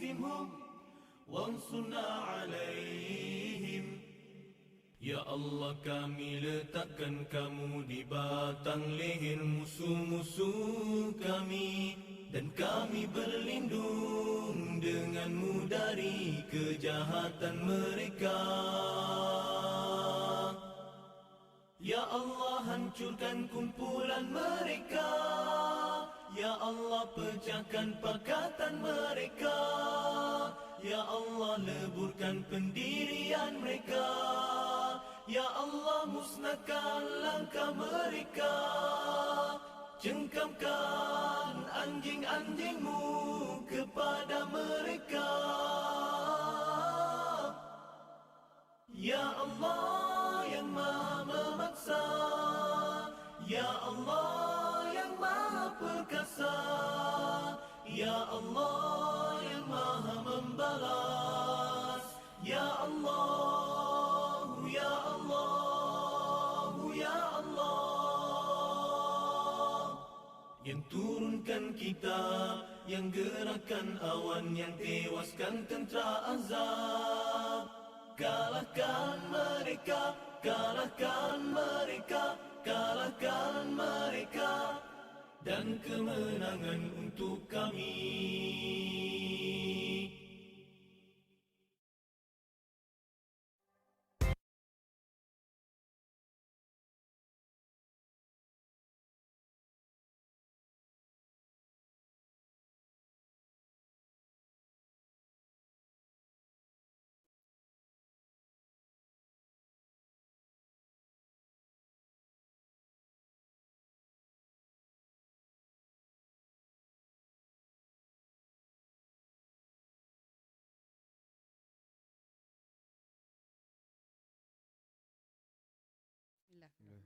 منهم وانصرنا عليهم Ya Allah kami letakkan kamu di batang leher musuh-musuh kami Dan kami berlindung denganmu dari kejahatan mereka Ya Allah hancurkan kumpulan mereka Ya Allah pecahkan pakatan mereka. Ya Allah leburkan pendirian mereka. Ya Allah musnahkan langkah mereka. Cengkamkan anjing-anjingmu kepada mereka. Ya Allah yang maha memaksa kitab Yang gerakan awan Yang tewaskan tentera azab. Kalahkan mereka, kalahkan mereka, kalahkan mereka. Dan kemenangan untuk kami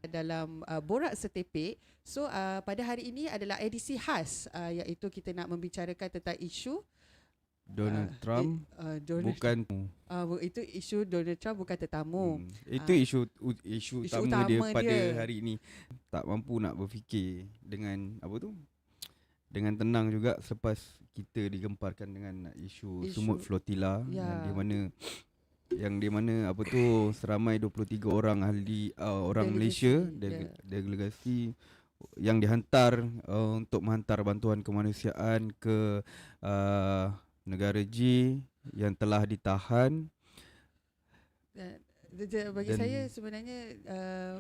dalam uh, Borak Setepek. So uh, pada hari ini adalah edisi khas uh, iaitu kita nak membicarakan tentang isu Donald uh, Trump uh, Donald bukan uh, itu isu Donald Trump bukan tetamu. hmm, itu Ah. isu u- isu, Isu utama, dia utama pada dia. hari ini tak mampu nak berfikir dengan apa tu dengan tenang juga selepas kita digemparkan dengan isu, Isu- sumut flotilla Ya. yang di mana yang di mana apa tu seramai 23 orang ahli uh, orang Delegasi, Malaysia ya. de- delegasi yang dihantar uh, untuk menghantar bantuan kemanusiaan ke uh, negara G yang telah ditahan dia- bagi Dan- saya sebenarnya uh,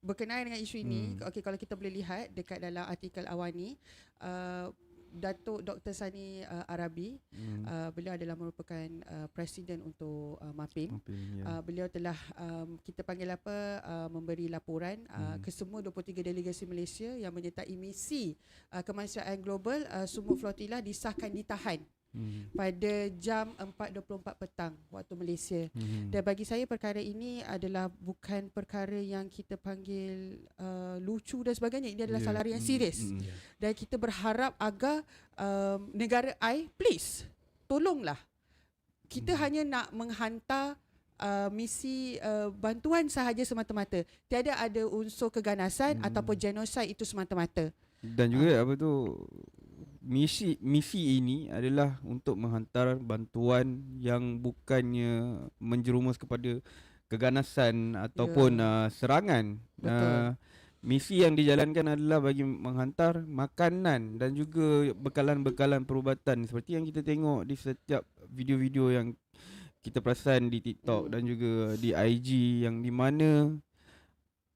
berkenaan dengan isu ini, Hmm. okey kalau kita boleh lihat dekat dalam artikel Awani, uh, Datuk Dr Sani uh, Arabi, hmm, uh, beliau adalah merupakan uh, presiden untuk uh, MAPIM. ya. Uh, beliau telah um, kita panggil apa uh, memberi laporan uh, Hmm. ke semua 23 delegasi Malaysia yang menyertai misi uh, kemanusiaan global uh, Sumut Flotilla disahkan ditahan Hmm. pada jam 4.24 petang waktu Malaysia. Hmm. Dan bagi saya perkara ini adalah bukan perkara yang kita panggil uh, lucu dan sebagainya. Ini adalah Ya, salah yang hmm, serius. hmm. Dan kita berharap agar um, negara I please tolonglah. Kita Hmm. hanya nak menghantar uh, misi uh, bantuan sahaja semata-mata. Tiada ada unsur keganasan Hmm. ataupun genosid itu semata-mata. Dan juga apa tu misi misi ini adalah untuk menghantar bantuan yang bukannya menjerumus kepada keganasan ataupun uh, serangan. Betul. Uh, misi yang dijalankan adalah bagi menghantar makanan dan juga bekalan-bekalan perubatan seperti yang kita tengok di setiap video-video yang kita perasan di TikTok Hmm. dan juga di IG yang di mana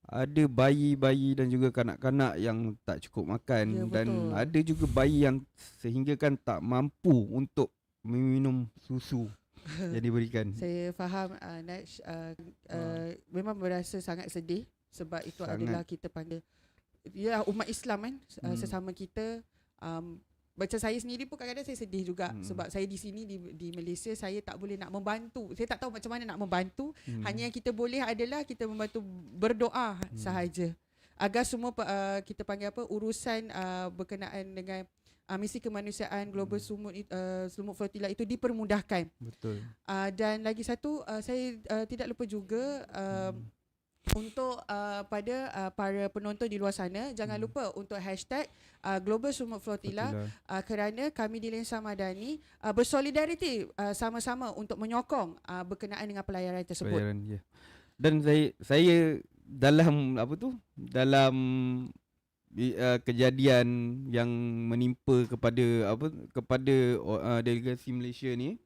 ada bayi-bayi dan juga kanak-kanak yang tak cukup makan Ya, dan ada juga bayi yang sehingga kan tak mampu untuk meminum susu yang diberikan. Saya faham uh, Naj, uh, uh, memang berasa sangat sedih sebab itu Sangat. adalah kita panggil ya umat Islam kan uh, Hmm. sesama kita um, macam saya sendiri pun kadang-kadang saya sedih juga Hmm. sebab saya di sini di di Malaysia saya tak boleh nak membantu. Saya tak tahu macam mana nak membantu. Hmm. Hanya yang kita boleh adalah kita membantu berdoa Hmm. sahaja agar semua uh, kita panggil apa urusan uh, berkenaan dengan uh, misi kemanusiaan global Hmm. sumut uh, sumut flotilla itu dipermudahkan. betul. Uh, dan lagi satu uh, saya uh, tidak lupa juga uh, Hmm. Untuk uh, pada uh, para penonton di luar sana, jangan Hmm. lupa untuk hashtag uh, Global Sumut Flotilla lah. uh, kerana kami di Lensa Madani uh, bersolidariti uh, sama-sama untuk menyokong uh, berkenaan dengan pelayaran tersebut. Pelayaran, ya. Dan saya saya dalam apa tu? Dalam uh, kejadian yang menimpa kepada apa kepada uh, delegasi Malaysia ni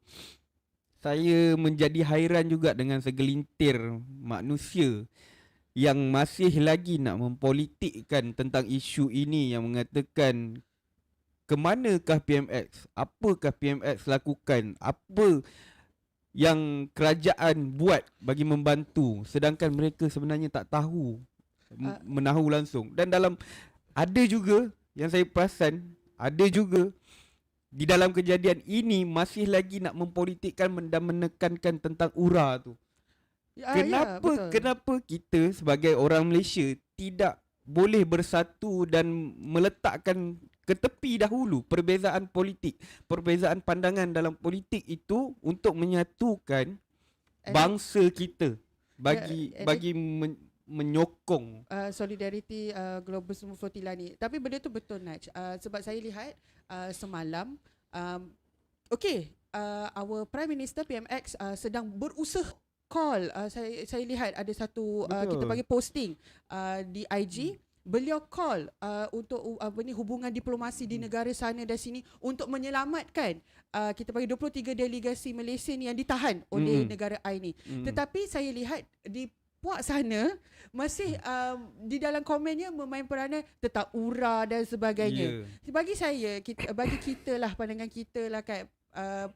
saya menjadi hairan juga dengan segelintir manusia yang masih lagi nak mempolitikkan tentang isu ini yang mengatakan ke manakah PMX? Apakah PMX lakukan? Apa yang kerajaan buat bagi membantu sedangkan mereka sebenarnya tak tahu Ah. menahu langsung dan dalam ada juga yang saya perasan ada juga di dalam kejadian ini masih lagi nak mempolitikkan dan menekankan tentang URA tu. Ah, Kenapa betul. kenapa kita sebagai orang Malaysia tidak boleh bersatu dan meletakkan ke tepi dahulu perbezaan politik, perbezaan pandangan dalam politik itu untuk menyatukan And- bangsa kita bagi and bagi men, menyokong uh, solidariti uh, Global Semua Flotilla ni. Tapi benda tu betul Naj. Uh, sebab saya lihat uh, semalam um, okay, uh, our Prime Minister PMX uh, sedang berusaha call uh, saya saya lihat ada satu uh, kita bagi posting uh, di IG beliau call uh, untuk uh, apa ni hubungan diplomasi di negara sana dan sini untuk menyelamatkan uh, kita bagi 23 delegasi Malaysia ni yang ditahan oleh Mm-mm. negara I ni. mm, Tetapi saya lihat di puak sana masih um, di dalam komennya memain peranan tentang ura dan sebagainya. Ya. Bagi saya kita bagi kita lah pandangan kita lah kat uh,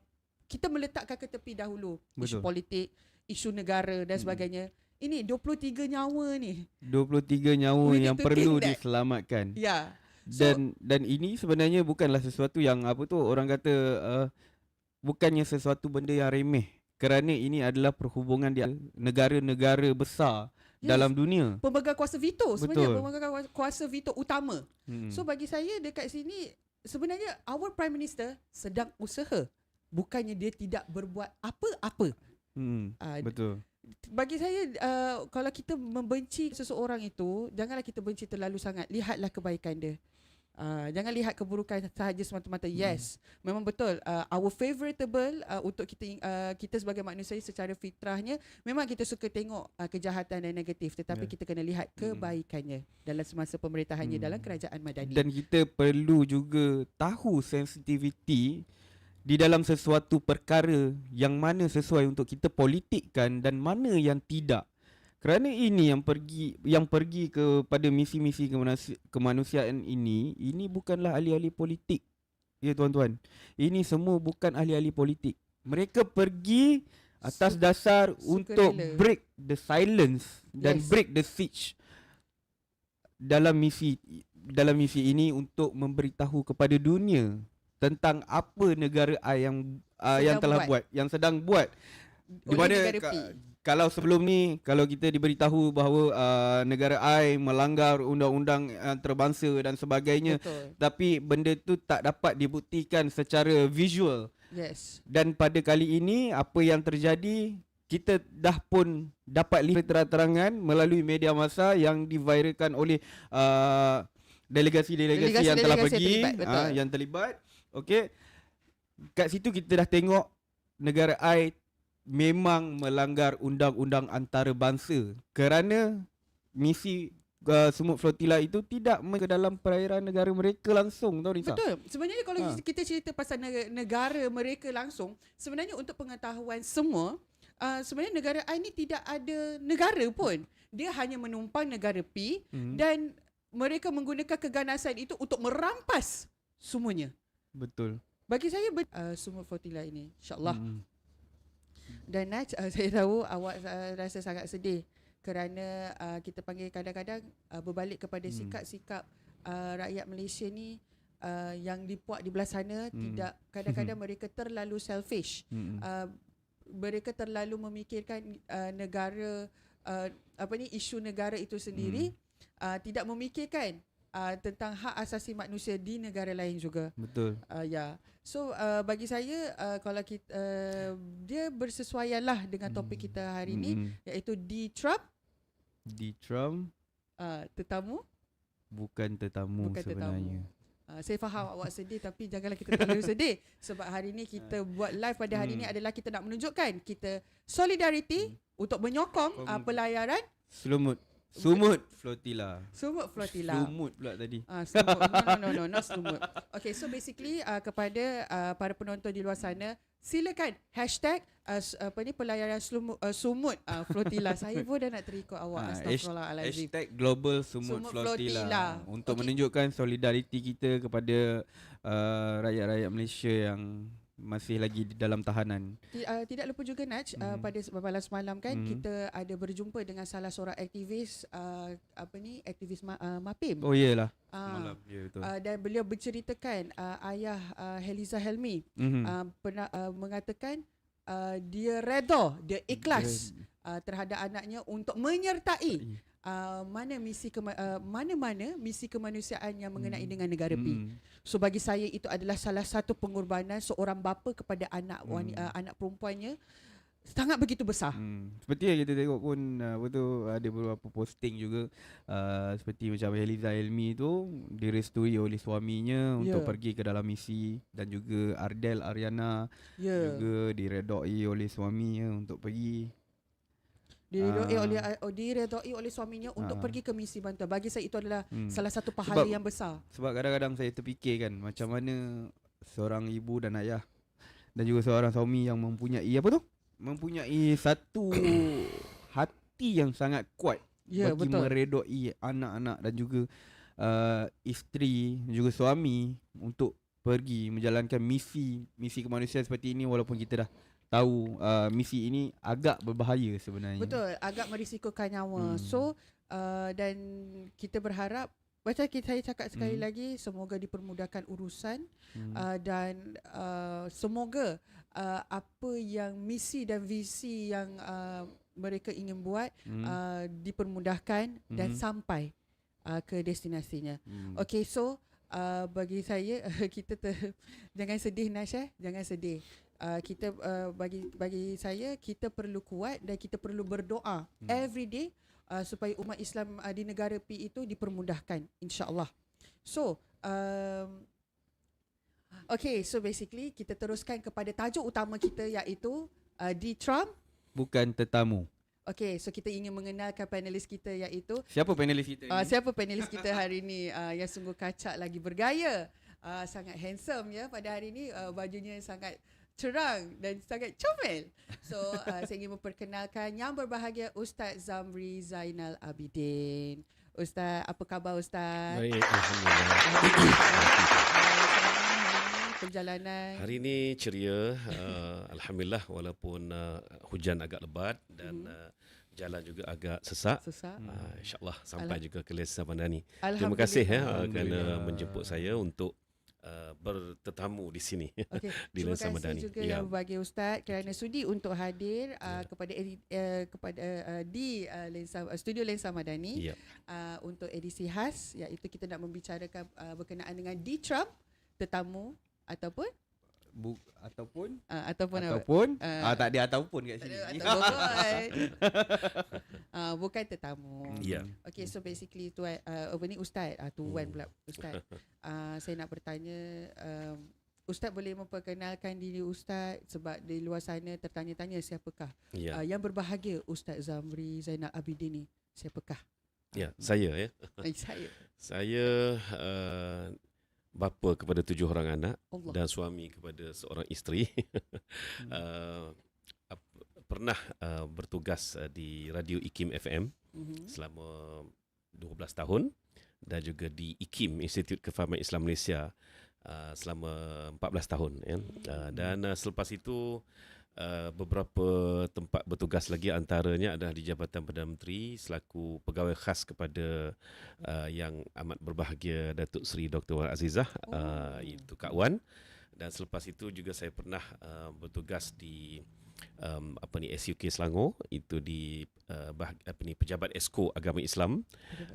kita meletakkan ke tepi dahulu isu Betul. politik, isu negara dan Mm. sebagainya. Ini 23 nyawa ni. 23 nyawa We yang perlu that. diselamatkan. Ya. So- dan dan ini sebenarnya bukanlah sesuatu yang apa tu orang kata uh, bukannya sesuatu benda yang remeh kerana ini adalah perhubungan di negara-negara besar Yes. dalam dunia. Pemegang kuasa veto sebenarnya Betul. pemegang kuasa- kuasa veto utama. Hmm. So bagi saya dekat sini sebenarnya our prime minister sedang usaha. Bukannya dia tidak berbuat apa-apa. Hmm. Uh, betul. bagi saya uh, kalau kita membenci seseorang itu janganlah kita benci terlalu sangat lihatlah kebaikan dia Uh, jangan lihat keburukan sahaja semata-mata. Yes, memang betul. Uh, our favoritable uh, untuk kita uh, kita sebagai manusia secara fitrahnya memang kita suka tengok uh, kejahatan dan negatif tetapi Ya. kita kena lihat kebaikannya dalam semasa pemerintahannya Hmm. dalam kerajaan madani. Dan kita perlu juga tahu sensitiviti di dalam sesuatu perkara yang mana sesuai untuk kita politikkan dan mana yang tidak. Kerana ini yang pergi yang pergi kepada misi-misi kemanusi- kemanusiaan ini, ini bukanlah ahli-ahli politik. Ya tuan-tuan. Ini semua bukan ahli-ahli politik. Mereka pergi atas dasar untuk sukarela. break the silence dan Yes. break the siege dalam misi dalam misi ini untuk memberitahu kepada dunia tentang apa negara A yang uh, yang telah buat. buat. yang sedang buat di Oleh mana ka- kalau sebelum ni kalau kita diberitahu bahawa uh, negara I melanggar undang-undang uh, antarabangsa dan sebagainya Betul. tapi benda tu tak dapat dibuktikan secara visual Yes. dan pada kali ini apa yang terjadi kita dah pun dapat lihat terang-terangan melalui media massa yang diviralkan oleh uh, delegasi-delegasi yang telah Delegasi-delegasi pergi terlibat, betul. uh, yang terlibat okey kat situ kita dah tengok negara I memang melanggar undang-undang antarabangsa kerana misi uh, Sumut Flotilla itu tidak men- ke dalam perairan negara mereka langsung tau Nisa Betul. Sebenarnya kalau Ha. kita cerita pasal negara, negara mereka langsung, sebenarnya untuk pengetahuan semua, uh, sebenarnya negara I ni tidak ada negara pun. Dia hanya menumpang negara P hmm. dan mereka menggunakan keganasan itu untuk merampas semuanya. Betul Bagi saya uh, semua flotilla ini insyaallah. Hmm. Dan Naj, uh, saya tahu awak uh, rasa sangat sedih kerana uh, kita panggil kadang-kadang uh, berbalik kepada Hmm. sikap-sikap uh, rakyat Malaysia ni uh, yang dipuak di belah sana Hmm. tidak kadang-kadang mereka terlalu selfish. Hmm. Uh, mereka terlalu memikirkan uh, negara uh, apa ni isu negara itu sendiri uh, tidak memikirkan uh, tentang hak asasi manusia di negara lain juga. betul Uh, ya. Yeah. So uh, bagi saya uh, kalau kita uh, dia bersesuaianlah dengan topik Hmm. kita hari ini Mm-mm. iaitu D Trump Di Trump Uh, tetamu bukan tetamu Bukan tetamu. sebenarnya. Uh, saya faham awak sedih tapi janganlah kita terlalu sedih sebab hari ni kita buat live pada hari ni Hmm. adalah kita nak menunjukkan kita solidariti untuk menyokong uh, pelayaran Selumut. Sumut flotilla. Sumut Flotilla. Sumut pula tadi. Ah, sumut. No, no, no, no, not sumut. Okay, so basically uh, kepada uh, para penonton di luar sana, silakan hashtag uh, apa ni pelayaran sumut, uh, sumut uh, flotilla. Saya pun dah nak terikut awak. Ah, Astagfirullahalazim. Hashtag Global Sumut, Sumut Flotilla. Flotilla. Untuk Okey. menunjukkan solidariti kita kepada uh, rakyat-rakyat Malaysia yang masih lagi di dalam tahanan. Uh, tidak lupa juga Naj uh, Mhm. pada malam semalam kan Mhm. kita ada berjumpa dengan salah seorang aktivis uh, apa ni aktivis ma- uh, MAPIM. Oh iyalah. Ah, Malam. Ya betul. uh, dan beliau berceritakan uh, ayah uh, Heliza Helmi Mhm. uh, pernah uh, mengatakan uh, dia redha, dia ikhlas uh, terhadap anaknya untuk menyertai uh, mana misi kema- uh, mana-mana misi kemanusiaan yang mengenai Hmm. dengan negara P. Mm. So bagi saya itu adalah salah satu pengorbanan seorang bapa kepada anak Hmm. uh, anak perempuannya sangat begitu besar. Hmm. Seperti yang kita tengok pun uh, apa tu ada beberapa posting juga uh, seperti macam Eliza Elmi tu direstui oleh suaminya Ya. untuk pergi ke dalam misi dan juga Ardel Ariana Ya. juga diredoi oleh suaminya untuk pergi. Diredoi Ah. oleh uh, diredoi oleh suaminya untuk Ah. pergi ke misi bantuan. Bagi saya itu adalah Hmm. salah satu pahala Sebab- yang besar. Sebab kadang-kadang saya terfikir kan macam mana seorang ibu dan ayah dan juga seorang suami yang mempunyai apa tu? Mempunyai satu hati yang sangat kuat Ya, bagi betul. meredoi anak-anak dan juga uh, isteri juga suami untuk pergi menjalankan misi misi kemanusiaan seperti ini walaupun kita dah tahu uh, misi ini agak berbahaya sebenarnya. Betul, agak merisikokan nyawa. Hmm. So uh, dan kita berharap macam kita saya cakap sekali Hmm. lagi semoga dipermudahkan urusan Hmm. uh, dan uh, semoga uh, apa yang misi dan visi yang uh, mereka ingin buat Hmm. uh, dipermudahkan dan Mhm. sampai uh, ke destinasinya. Hmm. Okay, so uh, bagi saya kita ter, jangan sedih Nash eh, jangan sedih. Uh, kita uh, bagi bagi saya kita perlu kuat dan kita perlu berdoa Hmm. every day uh, supaya umat Islam uh, di negara P itu dipermudahkan insyaallah. So, um, Okay, so basically kita teruskan kepada tajuk utama kita iaitu uh, di Trump. Bukan tetamu. Okay, so kita ingin mengenalkan panelis kita iaitu Siapa panelis kita Uh, siapa panelis kita hari ni uh, yang sungguh kacak lagi bergaya. Uh, sangat handsome ya pada hari ni uh, bajunya sangat cerang dan sangat comel. So uh, saya ingin memperkenalkan yang berbahagia Ustaz Zamri Zainal Abidin. Ustaz, apa khabar Ustaz? Baik, Alhamdulillah. Perjalanan. Hari ini ceria, uh, Alhamdulillah walaupun uh, hujan agak lebat dan Mhm. uh, jalan juga agak sesak. susah. Uh, InsyaAllah sampai Alham- juga ke Lesa Mandani. Terima Alhamdulillah. kasih ya uh, kerana menjemput saya untuk uh, bertetamu di sini. Okay. di Terima Lensa kasih Madani. juga Ya. yang berbahagia Ustaz kerana sudi untuk hadir uh, Ya. kepada uh, kepada uh, di uh, Lensa uh, studio Lensa Madani. Ya. uh, untuk edisi khas iaitu kita nak membicarakan uh, berkenaan dengan D Trump tetamu ataupun Bu, ataupun uh, ataupun apa? ataupun Ah. ah tak ada ataupun kat sini. ada ataupun uh, bukan tetamu. Ya. Okay, so basically tuan uh, apa ni ustaz uh, tuan Hmm. pula ustaz. Uh, saya nak bertanya um, Ustaz boleh memperkenalkan diri Ustaz sebab di luar sana tertanya-tanya siapakah Ya. uh, yang berbahagia Ustaz Zamri Zainal Abidin ni siapakah? Ya, saya ya. Eh, saya. Saya uh, bapa kepada tujuh orang anak Allah. dan suami kepada seorang isteri. uh, ap- pernah uh, bertugas uh, di radio IKIM FM Mhm. selama 12 tahun dan juga di IKIM Institut Kefahaman Islam Malaysia uh, selama 14 tahun ya. Uh, dan uh, selepas itu uh, beberapa tempat bertugas lagi antaranya adalah di Jabatan Perdana Menteri selaku pegawai khas kepada uh, yang amat berbahagia Datuk Seri Dr. Wan Azizah uh, Oh. itu Kak Wan dan selepas itu juga saya pernah uh, bertugas di um, apa ni SUK Selangor itu di uh, bah, apa ni pejabat Esko Agama Islam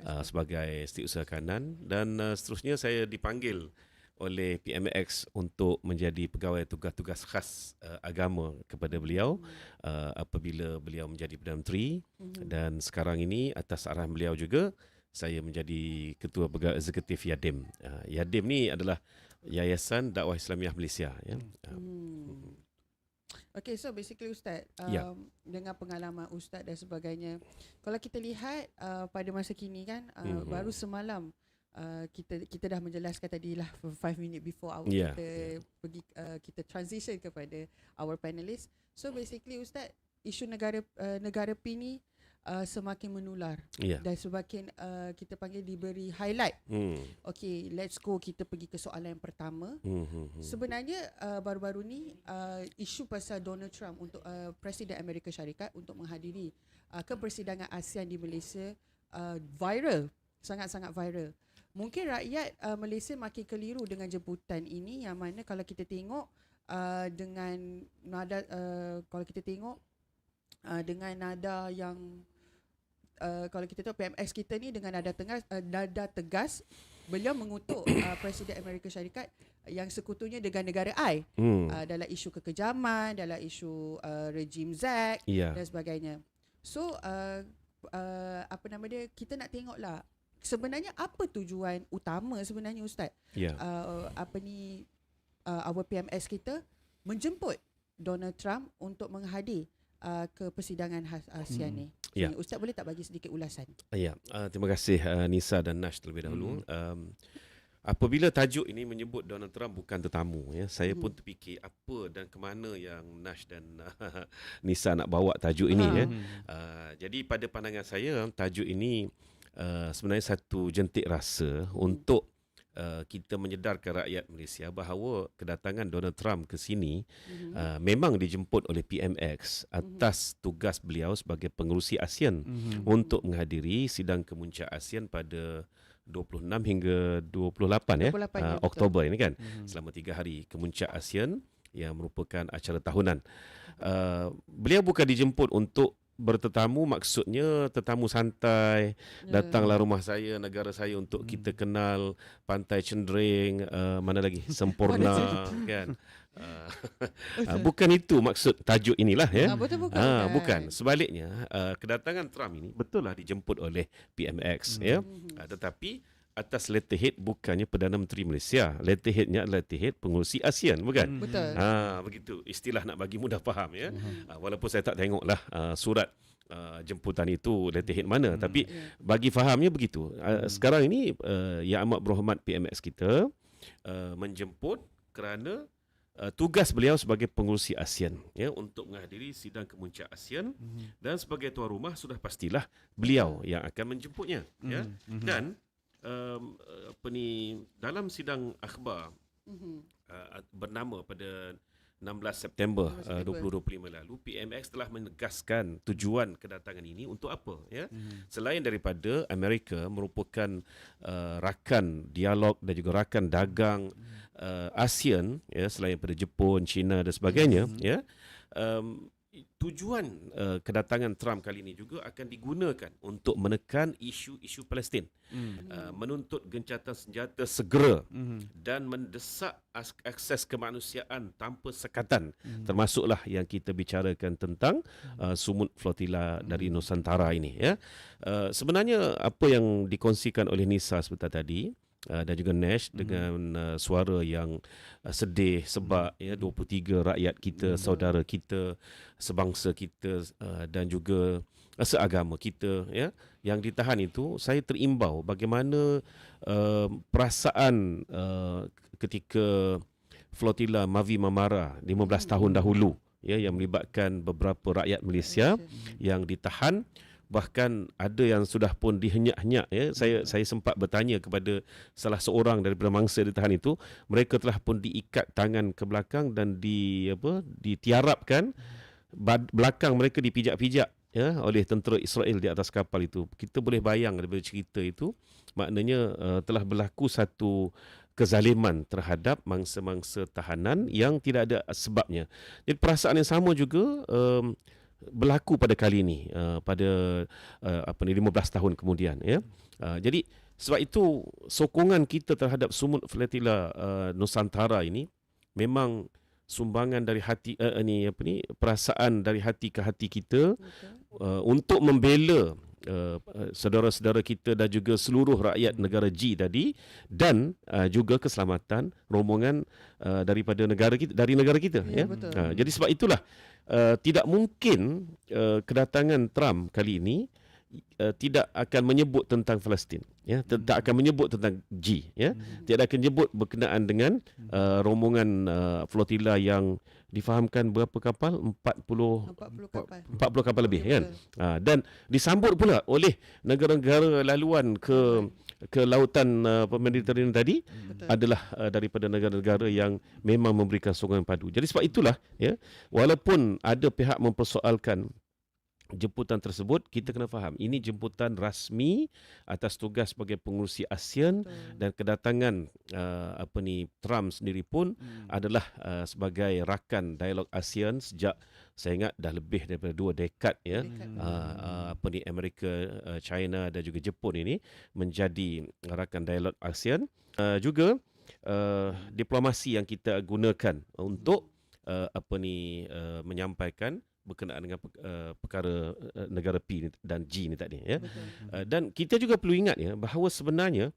uh, sebagai setiausaha kanan dan uh, seterusnya saya dipanggil oleh PMX untuk menjadi pegawai tugas-tugas khas uh, agama kepada beliau uh, apabila beliau menjadi Perdana Menteri Mhm. dan sekarang ini atas arahan beliau juga saya menjadi ketua pegawai eksekutif Yadim. Uh, Yadim ni adalah Yayasan Dakwah Islamiah Malaysia ya. Uh, Hmm. Okay, so basically Ustaz, um, Ya. dengan pengalaman Ustaz dan sebagainya, kalau kita lihat uh, pada masa kini kan, uh, Mhm. baru semalam uh, kita kita dah menjelaskan tadi lah for five minutes before our Ya, kita pergi uh, kita transition kepada our panelists. So basically Ustaz, isu negara uh, negara P ni uh, semakin menular ya. dan semakin uh, kita panggil diberi highlight. Hmm. Okay, let's go kita pergi ke soalan yang pertama. Hmm, hmm, hmm. Sebenarnya uh, baru-baru ni uh, isu pasal Donald Trump untuk uh, Presiden Amerika Syarikat untuk menghadiri uh, ke persidangan ASEAN di Malaysia uh, viral, sangat-sangat viral. Mungkin rakyat uh, Malaysia makin keliru dengan jemputan ini yang mana kalau kita tengok uh, dengan nada uh, kalau kita tengok uh, dengan nada yang uh, kalau kita tengok PMX kita ni dengan nada tegas uh, nada tegas beliau mengutuk uh, Presiden Amerika Syarikat yang sekutunya dengan negara I Hmm. uh, dalam isu kekejaman, dalam isu uh, rejim ZAC Ya. dan sebagainya. So uh, uh, apa nama dia kita nak tengoklah sebenarnya apa tujuan utama sebenarnya ustaz Ya. uh, apa ni uh, our PMS kita menjemput Donald Trump untuk menghadir uh, ke persidangan ASEAN Hmm. ni. Ya. So, Ustaz boleh tak bagi sedikit ulasan? Ya, uh, terima kasih uh, Nisa dan Nash terlebih dahulu. Um, apabila tajuk ini menyebut Donald Trump bukan tetamu, ya, saya pun Mhm. terfikir apa dan ke mana yang Nash dan uh, Nisa nak bawa tajuk ini. Ya. Hmm. Uh, jadi pada pandangan saya tajuk ini uh, sebenarnya satu jentik rasa untuk uh, kita menyedarkan rakyat Malaysia bahawa kedatangan Donald Trump ke sini Mhm. uh, memang dijemput oleh PMX atas tugas beliau sebagai pengerusi ASEAN Hmm. untuk menghadiri sidang kemuncak ASEAN pada 26 hingga 28 ya 28 ya, uh, betul. Oktober ini kan Hmm. selama tiga hari kemuncak ASEAN yang merupakan acara tahunan. Uh, beliau bukan dijemput untuk bertetamu maksudnya tetamu santai Ya. datanglah rumah saya negara saya untuk Hmm. kita kenal pantai Cendering uh, mana lagi sempurna kan uh, uh, bukan itu maksud tajuk inilah ya Ah, betul bukan. Ah, bukan. Sebaliknya, uh, kedatangan Trump ini betul lah dijemput oleh PMX Hmm. ya. Uh, tetapi atas letterhead bukannya Perdana Menteri Malaysia. Letterheadnya adalah letterhead pengurusi ASEAN, bukan? Betul. Ha, begitu. Istilah nak bagi mudah faham ya. Hmm. Uh, walaupun saya tak tengoklah uh, surat uh, jemputan itu letterhead mana, Hmm. tapi Ya. bagi fahamnya begitu. Uh, Hmm. sekarang ini uh, Yang Amat Berhormat PMX kita uh, menjemput kerana uh, tugas beliau sebagai pengurusi ASEAN ya untuk menghadiri sidang kemuncak ASEAN Hmm. dan sebagai tuan rumah sudah pastilah beliau yang akan menjemputnya ya. Hmm. Dan um, apa ni dalam sidang akhbar Mhm. uh, bernama pada 16 September, 16 uh, September. 2025 lalu PMX telah menegaskan tujuan kedatangan ini untuk apa ya Hmm. selain daripada Amerika merupakan uh, rakan dialog dan juga rakan dagang uh, ASEAN ya selain daripada Jepun, China dan sebagainya Mhm. ya um, tujuan uh, kedatangan Trump kali ini juga akan digunakan untuk menekan isu-isu Palestin Hmm. uh, menuntut gencatan senjata segera Hmm. dan mendesak akses kemanusiaan tanpa sekatan Hmm. termasuklah yang kita bicarakan tentang uh, sumut flotila dari Nusantara ini ya. Uh, sebenarnya apa yang dikongsikan oleh Nisa sebentar tadi uh, dan juga Nash dengan uh, suara yang uh, sedih sebab ya 23 rakyat kita, saudara kita, sebangsa kita uh, dan juga uh, seagama kita ya yang ditahan itu saya terimbau bagaimana uh, perasaan uh, ketika flotila Mavi Mamara 15 tahun dahulu ya yang melibatkan beberapa rakyat Malaysia. yang ditahan bahkan ada yang sudah pun dihenyak-henyak ya. Saya saya sempat bertanya kepada salah seorang daripada mangsa ditahan itu. Mereka telah pun diikat tangan ke belakang dan di apa ditiarapkan bad, belakang mereka dipijak-pijak ya oleh tentera Israel di atas kapal itu. Kita boleh bayang daripada cerita itu maknanya uh, telah berlaku satu kezaliman terhadap mangsa-mangsa tahanan yang tidak ada sebabnya. Jadi perasaan yang sama juga um, berlaku pada kali ini uh, pada uh, apa ni 15 tahun kemudian ya. Uh, jadi sebab itu sokongan kita terhadap sumut flotilla uh, Nusantara ini memang sumbangan dari hati uh, ni apa ni perasaan dari hati ke hati kita uh, untuk membela uh, uh, saudara-saudara kita dan juga seluruh rakyat negara G tadi dan uh, juga keselamatan rombongan uh, daripada negara kita dari negara kita Ya, ya. betul. Uh, jadi sebab itulah uh, tidak mungkin uh, kedatangan Trump kali ini uh, tidak akan menyebut tentang Palestin ya tidak akan menyebut tentang G ya tidak akan menyebut berkenaan dengan uh, rombongan uh, flotilla yang difahamkan berapa kapal 40 40 kapal. 40 kapal lebih kan ha, dan disambut pula oleh negara-negara laluan ke ke lautan uh, Mediterranean tadi Betul. adalah uh, daripada negara-negara yang memang memberikan sokongan padu. Jadi sebab itulah ya walaupun ada pihak mempersoalkan jemputan tersebut kita kena faham ini jemputan rasmi atas tugas sebagai pengurusi ASEAN Betul. dan kedatangan uh, apa ni Trump sendiri pun adalah uh, sebagai rakan dialog ASEAN sejak saya ingat dah lebih daripada dua dekad ya Dekat. uh, uh, apa ni Amerika, uh, China dan juga Jepun ini menjadi rakan dialog ASEAN uh, juga uh, diplomasi yang kita gunakan untuk uh, apa ni uh, menyampaikan berkenaan dengan uh, perkara uh, negara P ni dan G ni tadi ya Betul. uh, dan kita juga perlu ingat ya bahawa sebenarnya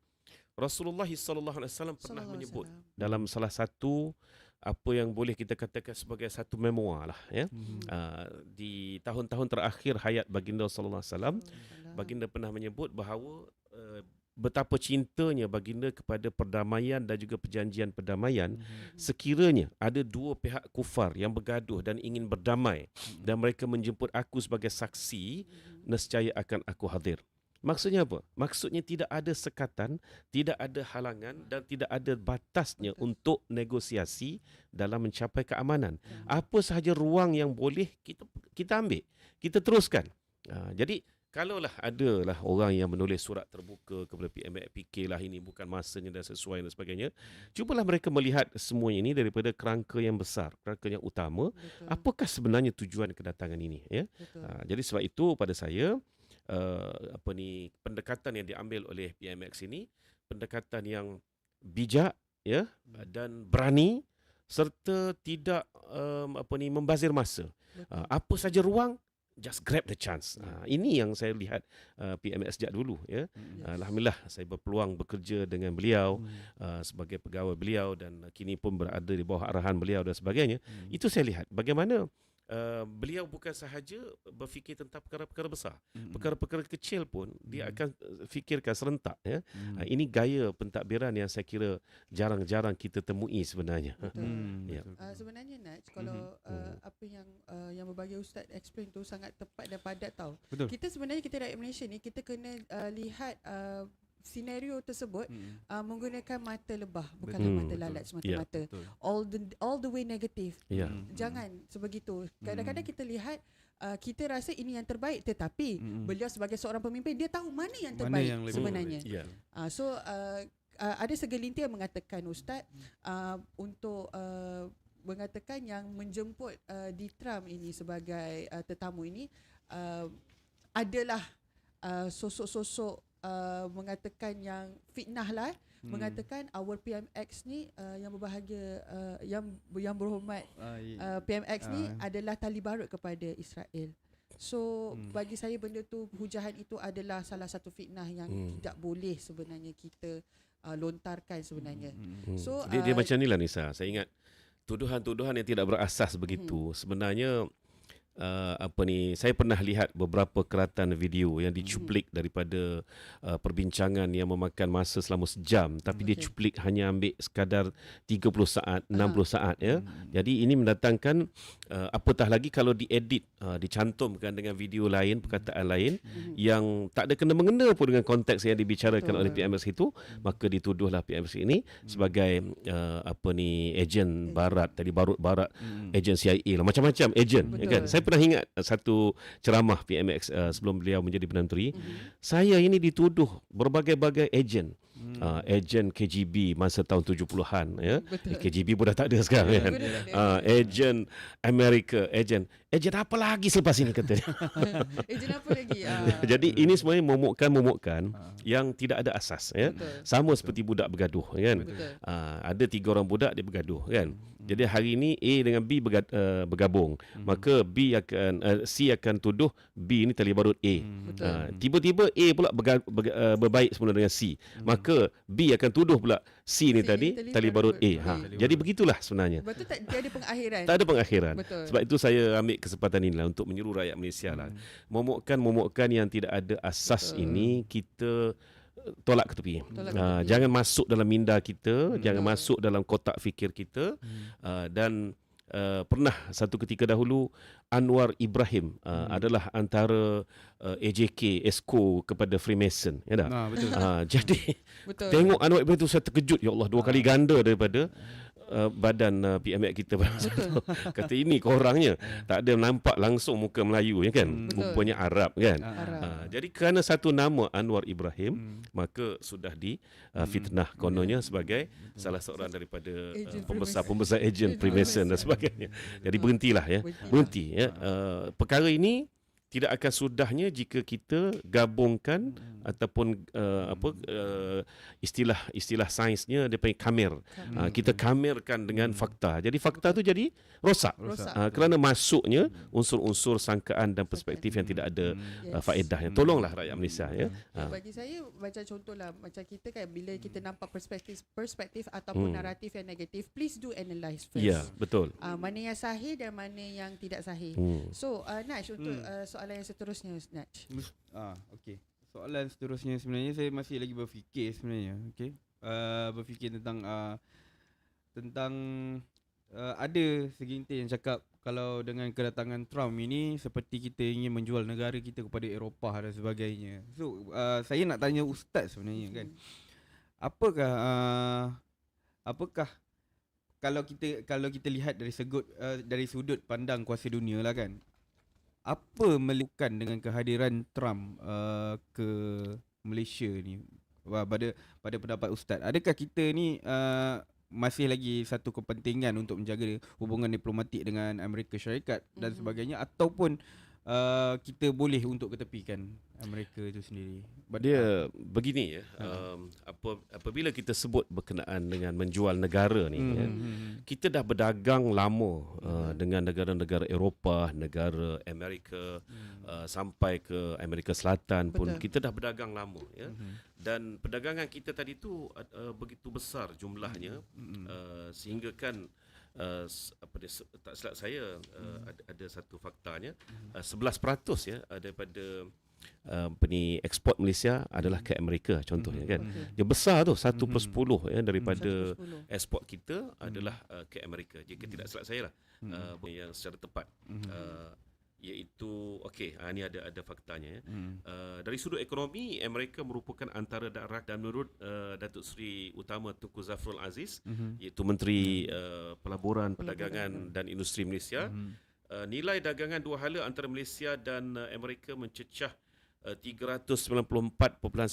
Rasulullah sallallahu alaihi wasallam pernah menyebut dalam salah satu apa yang boleh kita katakan sebagai satu memoir lah ya Mhm. uh, di tahun-tahun terakhir hayat baginda sallallahu alaihi wasallam baginda pernah menyebut bahawa uh, betapa cintanya baginda kepada perdamaian dan juga perjanjian perdamaian sekiranya ada dua pihak kufar yang bergaduh dan ingin berdamai dan mereka menjemput aku sebagai saksi nescaya akan aku hadir Maksudnya apa? Maksudnya tidak ada sekatan, tidak ada halangan dan tidak ada batasnya Betul. untuk negosiasi dalam mencapai keamanan. Betul. Apa sahaja ruang yang boleh kita kita ambil, kita teruskan. Ha, jadi kalaulah adalah orang yang menulis surat terbuka kepada PMFPK lah ini bukan masanya dan sesuai dan sebagainya, cubalah mereka melihat semuanya ini daripada kerangka yang besar, kerangka yang utama. Betul. Apakah sebenarnya tujuan kedatangan ini? Ya. Betul. Ha, jadi sebab itu pada saya uh, apa ni pendekatan yang diambil oleh PMX ini pendekatan yang bijak ya dan berani serta tidak um, apa ni membazir masa. Betul. Uh, apa saja ruang just grab the chance. Uh, ini yang saya lihat uh, PMX sejak dulu ya. Mhm. Uh, Alhamdulillah saya berpeluang bekerja dengan beliau Mhm. uh, sebagai pegawai beliau dan kini pun berada di bawah arahan beliau dan sebagainya. Mhm. Itu saya lihat bagaimana uh, beliau bukan sahaja berfikir tentang perkara-perkara besar. Mhm. Perkara-perkara kecil pun dia Hmm. akan uh, fikirkan serentak ya. Mhm. Uh, ini gaya pentadbiran yang saya kira jarang-jarang kita temui sebenarnya. Betul. Hmm, Ya. betul. Uh, sebenarnya Naj kalau uh, Mhm. apa yang uh, yang berbagi ustaz explain tu sangat tepat dan padat tau. Betul. Kita sebenarnya kita rakyat Malaysia ni kita kena uh, lihat uh, senario tersebut Mhm. uh, menggunakan mata lebah bukanlah Betul. mata lalat semata-mata. Betul. All the all the way negative. Ya. Mhm. Jangan sebegitu. Kadang-kadang kita lihat uh, kita rasa ini yang terbaik tetapi Mhm. beliau sebagai seorang pemimpin dia tahu mana yang Mana terbaik yang lebih sebenarnya. Ya. Uh, so uh, uh, ada segelintir yang mengatakan ustaz uh, untuk uh, mengatakan yang menjemput uh, di Trump ini sebagai uh, tetamu ini uh, adalah uh, sosok-sosok uh, mengatakan yang fitnah lah eh, Hmm. mengatakan our PMX ni uh, yang berbahagia uh, yang yang berhormat Ah, uh, PMX ni Ah. adalah tali barut kepada Israel. So Hmm. bagi saya benda tu hujahan itu adalah salah satu fitnah yang Hmm. tidak boleh sebenarnya kita uh, lontarkan sebenarnya. Mhm. Hmm. So, dia, dia uh, macam ni lah Nisa. Saya ingat tuduhan-tuduhan yang tidak berasas begitu Hmm. sebenarnya uh, apa ni saya pernah lihat beberapa keratan video yang Hmm. dicuplik daripada uh, perbincangan yang memakan masa selama sejam tapi dia Okey. cuplik hanya ambil sekadar 30 saat 60 saat ya Mhm. jadi ini mendatangkan uh, apatah lagi kalau diedit uh, dicantumkan dengan video lain perkataan lain Mhm. yang tak ada kena mengena pun dengan konteks yang dibicarakan Betul. oleh PMS itu maka dituduhlah PMS ini sebagai uh, apa ni ejen barat tadi barut barat Mhm. ejen CIA lah macam-macam ejen ya kan saya pernah ingat uh, satu ceramah PMX uh, sebelum beliau menjadi Perdana Menteri Mhm. saya ini dituduh berbagai-bagai ejen uh, ejen KGB masa tahun 70-an ya. Betul. Eh, KGB pun dah tak ada sekarang Ya, kan. Betul, betul. Uh, ejen Amerika, ejen ejen apa lagi selepas ini kata dia. Ejen apa lagi? Ah, Jadi ini sebenarnya momokkan-momokkan yang tidak ada asas ya. Betul. Sama seperti budak bergaduh kan. Betul. Uh, ada tiga orang budak dia bergaduh kan. Jadi hari ini A dengan B uh, bergabung. Maka B akan uh, C akan tuduh B ni tali barut A. Betul. Uh, tiba-tiba A pula berga, berga, uh, berbaik semula dengan C. Maka B akan tuduh pula C ni C tadi tali tali barut A. Ha. Jadi begitulah sebenarnya. Tu tak ada pengakhiran. Tak ada pengakhiran. Betul. Sebab itu saya ambil kesempatan ini lah untuk menyeru rakyat Malaysia lah. Momokkan-momokkan yang tidak ada asas Betul. ini kita eh, tolak ke tepi. Tolak ke tepi. jangan masuk dalam minda kita, jangan Betul. masuk dalam kotak fikir kita Ah, dan Uh, pernah satu ketika dahulu Anwar Ibrahim uh, adalah antara uh, AJK Esko kepada Freemason ya tak? Nah, betul. Ah, jadi Betul. Tengok Anwar Ibrahim tu saya terkejut Ya Allah dua kali ganda daripada uh, Badan uh, PMX kita pada masa tu Kata ini korangnya. Tak ada nampak langsung muka Melayu ya kan? Betul. Rupanya Arab kan? Arab. uh, Jadi kerana satu nama Anwar Ibrahim Hmm. Maka sudah di uh, fitnah kononnya sebagai Salah seorang daripada uh, Ejen Pembesar-pembesar ejen Freemason dan sebagainya. Jadi berhentilah ya. Berhenti ya. Uh, Perkara ini tidak akan sudahnya jika kita gabungkan Hmm. ataupun uh, apa uh, istilah istilah sainsnya dia panggil kamer. Kamer. Uh, kita kamerkan dengan fakta. Jadi fakta tu jadi rosak. Rosak. Uh, kerana masuknya unsur-unsur sangkaan dan perspektif yang tidak ada uh, Yes. faedahnya. Tolonglah rakyat Malaysia ya. Ya, Uh, bagi saya macam contohlah macam kita kan bila kita nampak perspektif perspektif ataupun Hmm. naratif yang negatif please do analyse first. ya, betul. Uh, mana yang sahih dan mana yang tidak sahih. Hmm. So uh, Naj untuk Hmm. uh, soalan yang seterusnya Naj. Ah, okey. Soalan seterusnya sebenarnya saya masih lagi berfikir sebenarnya, okey. Uh, berfikir tentang uh, tentang uh, ada segintir yang cakap kalau dengan kedatangan Trump ini seperti kita ingin menjual negara kita kepada Eropah dan sebagainya. So uh, saya nak tanya ustaz sebenarnya kan. Apakah uh, apakah kalau kita kalau kita lihat dari segut uh, dari sudut pandang kuasa dunia lah kan apa melakukan dengan kehadiran Trump uh, ke Malaysia ni pada pada pendapat ustaz adakah kita ni uh, masih lagi satu kepentingan untuk menjaga hubungan diplomatik dengan Amerika Syarikat dan Mhm. sebagainya ataupun uh, kita boleh untuk ketepikan Amerika itu sendiri But- Dia begini ya. Ha. Um, apa apabila kita sebut berkenaan dengan menjual negara ni Hmm, ya. hmm, hmm. kita dah berdagang lama uh, dengan negara-negara Eropah, negara Amerika uh, sampai ke Amerika Selatan pun Betul. kita dah berdagang lama ya. Mhm. Dan perdagangan kita tadi tu uh, begitu besar jumlahnya Mhm. uh, sehingga kan uh, apa dia tak silap saya uh, ada, ada satu faktanya uh, 11% ya uh, daripada uh, apa ni ekspor Malaysia adalah ke Amerika contohnya kan. Okey. Dia besar tu 1 per Mhm. 10 ya daripada 1/10. ekspor kita adalah uh, ke Amerika. Jika tidak silap saya lah uh, yang secara tepat uh, iaitu okey uh, ni ada ada faktanya ya. Mhm. Uh, dari sudut ekonomi Amerika merupakan antara daerah dan menurut uh, Datuk Seri Utama Tunku Zafrul Aziz Mhm. iaitu Menteri uh, Pelaburan, Perdagangan dan Industri Malaysia Mhm. uh, nilai dagangan dua hala antara Malaysia dan uh, Amerika mencecah uh, 394.91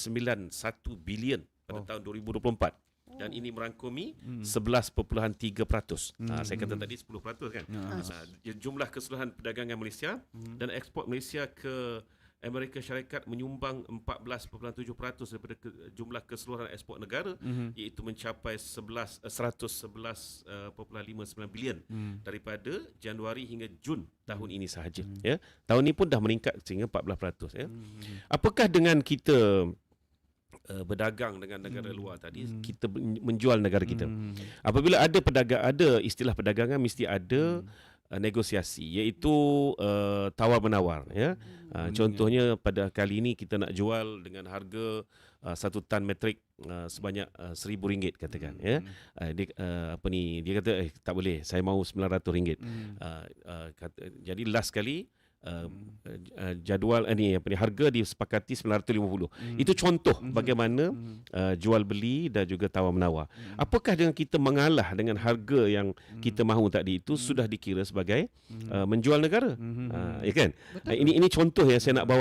bilion pada Oh. tahun 2024 dan ini merangkumi Mhm. 11.3%. Ha, Hmm. saya kata Hmm. tadi 10% kan. Ya. Ha, jumlah keseluruhan perdagangan Malaysia Mhm. dan ekspor Malaysia ke Amerika Syarikat menyumbang 14.7% daripada ke, jumlah keseluruhan ekspor negara Mhm. iaitu mencapai 11 eh, 111.59 bilion Mhm. daripada Januari hingga Jun tahun ini sahaja Hmm. ya. Tahun ini pun dah meningkat sehingga 14% ya. Mhm. Apakah dengan kita uh, berdagang dengan negara Hmm. luar tadi Hmm. kita men- menjual negara kita. Mhm. Apabila ada pedagang ada istilah perdagangan mesti ada Hmm. uh, negosiasi iaitu uh, tawar menawar ya. Uh, Hmm. contohnya pada kali ini kita nak jual dengan harga uh, satu tan metrik uh, sebanyak uh, seribu ringgit katakan Hmm. ya. Uh, dia uh, apa ni dia kata eh tak boleh saya mahu sembilan ratus ringgit. Mhm. Uh, uh, kata, jadi last kali uh, Hmm. uh, jadual uh, ni apa ni harga disepakati 950. Mhm. Itu contoh Mhm. bagaimana Mhm. uh, jual beli dan juga tawar menawar. Mhm. Apakah dengan kita mengalah dengan harga yang Mhm. kita mahu tadi itu Hmm. sudah dikira sebagai Mhm. uh, menjual negara? Mhm. Uh, ya kan? Betul. Uh, ini ini contoh yang saya nak bawa